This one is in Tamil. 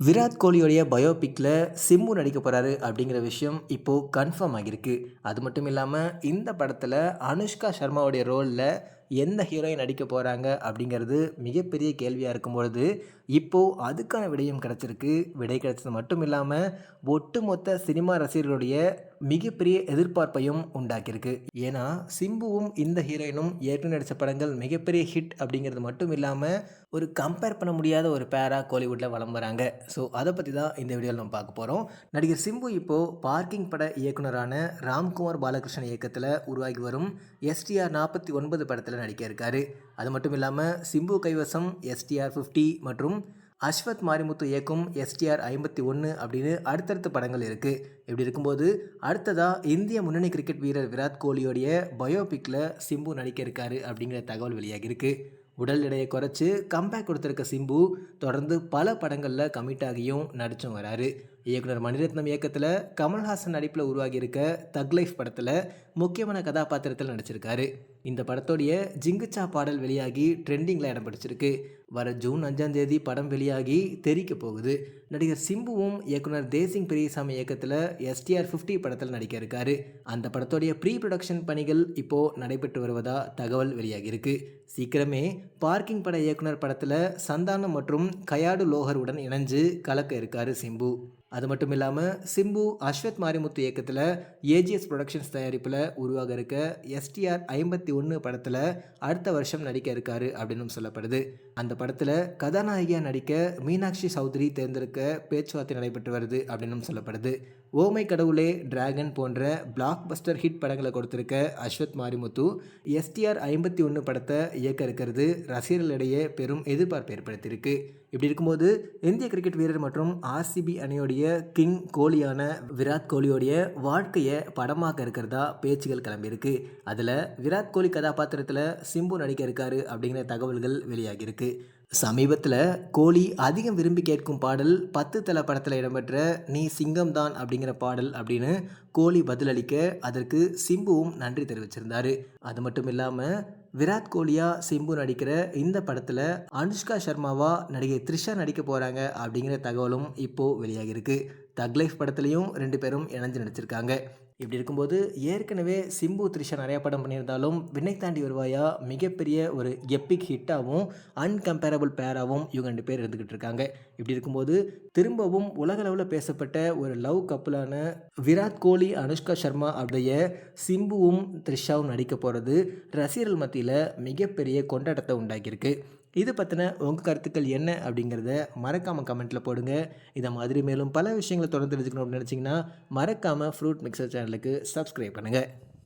விராட் கோலியோடைய பயோபிக்கில் சிம்பு நடிக்க போகிறாரு அப்படிங்கிற விஷயம் இப்போது கன்ஃபார்ம் ஆகியிருக்கு. அது மட்டும் இல்லாமல் இந்த படத்தில் அனுஷ்கா சர்மாவுடைய ரோலில் எந்த ஹீரோயின் நடிக்க போகிறாங்க அப்படிங்கிறது மிகப்பெரிய கேள்வியாக இருக்கும்பொழுது இப்போது அதுக்கான விடயம் கிடச்சிருக்கு. விடை கிடச்சது மட்டும் இல்லாமல் ஒட்டுமொத்த சினிமா ரசிகர்களுடைய மிகப்பெரிய எதிர்பார்ப்பையும் உண்டாக்கியிருக்கு. ஏன்னா சிம்புவும் இந்த ஹீரோயினும் ஏற்கனவே நடித்த படங்கள் மிகப்பெரிய ஹிட் அப்படிங்கிறது மட்டும் இல்லாமல் ஒரு கம்பேர் பண்ண முடியாத ஒரு பேராக கோலிவுட்டில் வளம் வராங்க. ஸோ அதை பற்றி தான் இந்த வீடியோவில் நம்ம பார்க்க போகிறோம் நடிகர் சிம்பு இப்போது பார்க்கிங் பட இயக்குனரான ராம்குமார் பாலகிருஷ்ணன் இயக்கத்தில் உருவாகி வரும் எஸ்டிஆர் நாற்பத்தி ஒன்பது படத்தில் நடிக்க இருக்காரு. அது மட்டும் இல்லாமல் சிம்பு கைவசம் எஸ்டிஆர் ஃபிஃப்டி மற்றும் அஸ்வத் மாரிமுத்து இயக்கும் எஸ்டிஆர் ஐம்பத்தி ஒன்று அப்படின்னு அடுத்தடுத்த படங்கள் இருக்குது இப்படி இருக்கும்போது அடுத்ததாக இந்திய முன்னணி கிரிக்கெட் வீரர் விராட் கோலியோடைய பயோபிக்கில் சிம்பு நடிக்க இருக்காரு அப்படிங்கிற தகவல் வெளியாகியிருக்கு உடல் எடையை குறைச்சி கம்பேக் கொடுத்துருக்க சிம்பு தொடர்ந்து பல படங்களில் கமிட் ஆகியும் நடிச்சும் வராரு. இயக்குனர் மணிரத்னம் இயக்கத்தில் கமல்ஹாசன் நடிப்பில் உருவாகியிருக்க தக் லைஃப் படத்தில் முக்கியமான கதாபாத்திரத்தில் நடிச்சிருக்காரு. இந்த படத்தோடைய ஜிங்குச்சா பாடல் வெளியாகி ட்ரெண்டிங்கில் இடம் பிடிச்சிருக்கு. வர ஜூன் அஞ்சாம் தேதி படம் வெளியாகி தெரிக்க போகுது. நடிகர் சிம்புவும் இயக்குனர் தேசிங் பெரியசாமி இயக்கத்தில் எஸ்டிஆர் ஃபிஃப்டி படத்தில் நடிக்க இருக்காரு. அந்த படத்தோடைய ப்ரீ ப்ரொடக்ஷன் பணிகள் இப்போது நடைபெற்று வருவதா தகவல் வெளியாகியிருக்கு. சீக்கிரமே பார்க்கிங் பட இயக்குனர் படத்தில் சந்தானம் மற்றும் கயாடு லோகருடன் இணைஞ்சு கலக்க இருக்காரு சிம்பு. அது மட்டும் இல்லாமல் சிம்பு அஸ்வத் மாரிமுத்து இயக்கத்தில் ஏஜிஎஸ் ப்ரொடக்ஷன்ஸ் தயாரிப்பில் உருவாக இருக்க எஸ்டிஆர் ஐம்பத்தி ஒன்று படத்தில் அடுத்த வருஷம் நடிக்க இருக்காரு அப்படின்னு சொல்லப்படுது. அந்த படத்தில் கதாநாயகியாக நடிக்க மீனாட்சி சௌத்ரி தேர்ந்தெடுக்க பேச்சுவார்த்தை நடைபெற்று வருது அப்படின்னு சொல்லப்படுது. ஓமை கடவுளே டிராகன் போன்ற பிளாக் பஸ்டர் ஹிட் படங்களை கொடுத்துருக்க அஸ்வத் மாரிமுத்து எஸ்டிஆர் ஐம்பத்தி ஒன்று படத்தை இயக்க இருக்கிறது ரசிகர்களிடையே பெரும் எதிர்பார்ப்பு ஏற்படுத்தியிருக்கு. இப்படி இருக்கும்போது இந்திய கிரிக்கெட் வீரர் மற்றும் ஆர்சிபி அணியோடைய கிங் கோலியான விராட் கோலியோடைய வாழ்க்கையை படமாக்க இருக்கிறதா பேச்சுகள் கிளம்பியிருக்கு. அதில் விராட் கோலி கதாபாத்திரத்தில் சிம்பு நடிக்க இருக்காரு அப்படிங்கிற தகவல்கள் வெளியாகியிருக்கு. சமீபத்தில் கோலி அதிகம் விரும்பி கேட்கும் பாடல் பத்து தலை படத்தில் இடம்பெற்ற நீ சிங்கம் தான் அப்படிங்கிற பாடல் அப்படின்னு கோலி பதிலளிக்க அதற்கு சிம்புவும் நன்றி தெரிவிச்சிருந்தார். அது மட்டும் இல்லாமல் விராட் கோலியா சிம்பு நடிக்கிற இந்த படத்தில் அனுஷ்கா சர்மாவா நடிகை த்ரிஷா நடிக்க போகிறாங்க அப்படிங்கிற தகவலும் இப்போது வெளியாகிருக்கு தக் லைஃப் படத்துலையும் ரெண்டு பேரும் இணைஞ்சு நடிச்சிருக்காங்க. இப்படி இருக்கும்போது ஏற்கனவே சிம்பு த்ரிஷா நிறையா படம் பண்ணியிருந்தாலும் விண்ணை தாண்டி வருவாயா? மிகப்பெரிய ஒரு எப்பிக் ஹிட்டாகவும் அன்கம்பேரபிள் பேராகவும் இவங்க ரெண்டு பேர் இருந்துக்கிட்டு இருக்காங்க. இப்படி இருக்கும்போது திரும்பவும் உலகளவில் பேசப்பட்ட ஒரு லவ் கப்பலான விராட் கோலி அனுஷ்கா சர்மா அப்படிய சிம்புவும் த்ரிஷாவும் நடிக்க போகிறது ரசிகர்கள் மத்தியில் மிகப்பெரிய கொண்டாட்டத்தை உண்டாக்கியிருக்கு. இது பற்றின உங்கள் கருத்துக்கள் என்ன அப்படிங்கிறத மறக்காமல் கமெண்ட்டில் போடுங்க. இதை மாதிரி மேலும் பல விஷயங்களை தொடர்ந்து தெரிஞ்சுக்கணும் அப்படின்னு நினச்சிங்கன்னா மறக்காமல் ஃப்ரூட் மிக்சர் சேனலுக்கு சப்ஸ்கிரைப் பண்ணுங்கள்